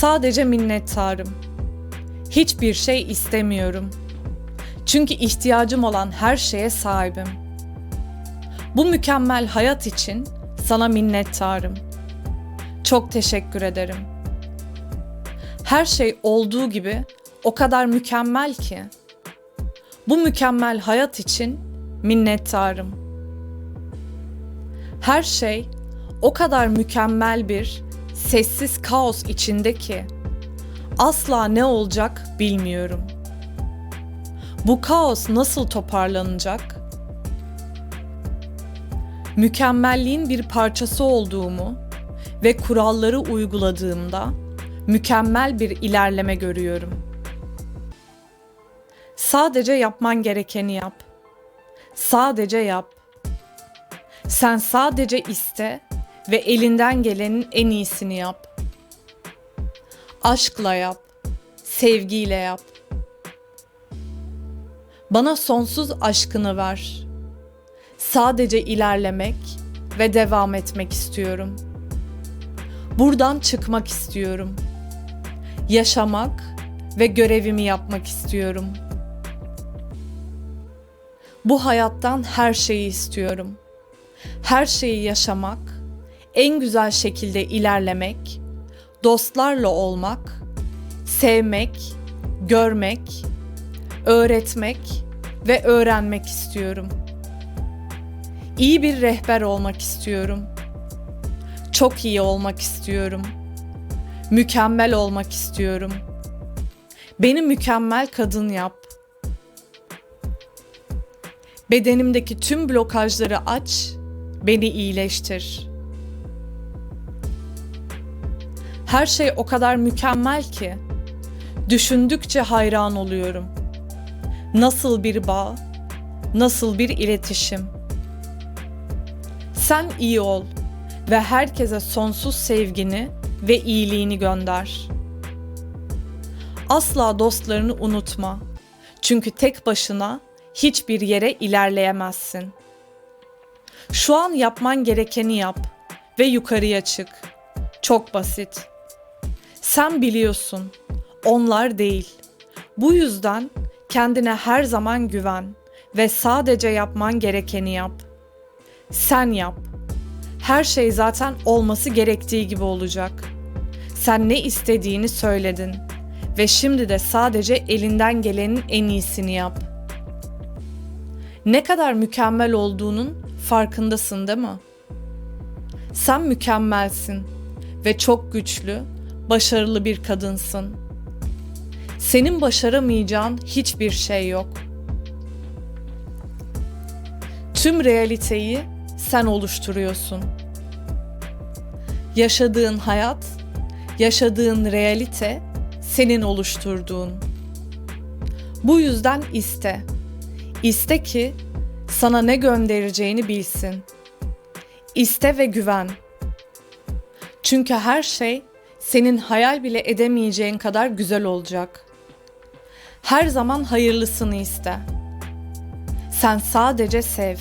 Sadece minnettarım. Hiçbir şey istemiyorum. Çünkü ihtiyacım olan her şeye sahibim. Bu mükemmel hayat için sana minnettarım. Çok teşekkür ederim. Her şey olduğu gibi o kadar mükemmel ki. Bu mükemmel hayat için minnettarım. Her şey o kadar mükemmel bir sessiz kaos içinde ki asla ne olacak bilmiyorum. Bu kaos nasıl toparlanacak? Mükemmelliğin bir parçası olduğumu ve kuralları uyguladığımda mükemmel bir ilerleme görüyorum. Sadece yapman gerekeni yap. Sadece yap. Sen sadece iste ve elinden gelenin en iyisini yap. Aşkla yap, sevgiyle yap. Bana sonsuz aşkını ver. Sadece ilerlemek ve devam etmek istiyorum. Buradan çıkmak istiyorum. Yaşamak ve görevimi yapmak istiyorum. Bu hayattan her şeyi istiyorum. Her şeyi yaşamak, en güzel şekilde ilerlemek, dostlarla olmak, sevmek, görmek, öğretmek ve öğrenmek istiyorum. İyi bir rehber olmak istiyorum. Çok iyi olmak istiyorum. Mükemmel olmak istiyorum. Beni mükemmel kadın yap. Bedenimdeki tüm blokajları aç, beni iyileştir. Her şey o kadar mükemmel ki düşündükçe hayran oluyorum. Nasıl bir bağ, nasıl bir iletişim. Sen iyi ol ve herkese sonsuz sevgini ve iyiliğini gönder. Asla dostlarını unutma. Çünkü tek başına hiçbir yere ilerleyemezsin. Şu an yapman gerekeni yap ve yukarıya çık. Çok basit. Sen biliyorsun, onlar değil. Bu yüzden kendine her zaman güven ve sadece yapman gerekeni yap. Sen yap. Her şey zaten olması gerektiği gibi olacak. Sen ne istediğini söyledin ve şimdi de sadece elinden gelenin en iyisini yap. Ne kadar mükemmel olduğunun farkındasın değil mi? Sen mükemmelsin ve çok güçlü, başarılı bir kadınsın. Senin başaramayacağın hiçbir şey yok. Tüm realiteyi sen oluşturuyorsun. Yaşadığın hayat, yaşadığın realite senin oluşturduğun. Bu yüzden iste. İste ki sana ne göndereceğini bilsin. İste ve güven. Çünkü her şey senin hayal bile edemeyeceğin kadar güzel olacak. Her zaman hayırlısını iste. Sen sadece sev.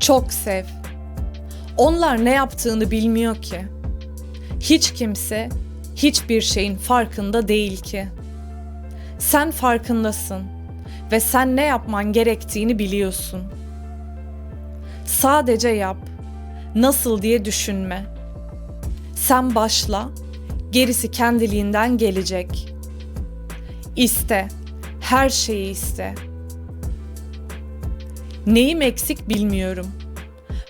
Çok sev. Onlar ne yaptığını bilmiyor ki. Hiç kimse hiçbir şeyin farkında değil ki. Sen farkındasın ve sen ne yapman gerektiğini biliyorsun. Sadece yap. Nasıl diye düşünme. Sen başla, gerisi kendiliğinden gelecek. İste, her şeyi iste. Neyim eksik bilmiyorum.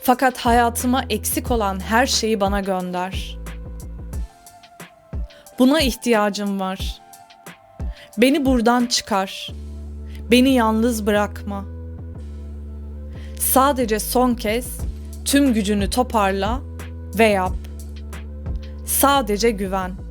Fakat hayatıma eksik olan her şeyi bana gönder. Buna ihtiyacım var. Beni buradan çıkar. Beni yalnız bırakma. Sadece son kez tüm gücünü toparla ve yap. Sadece güven.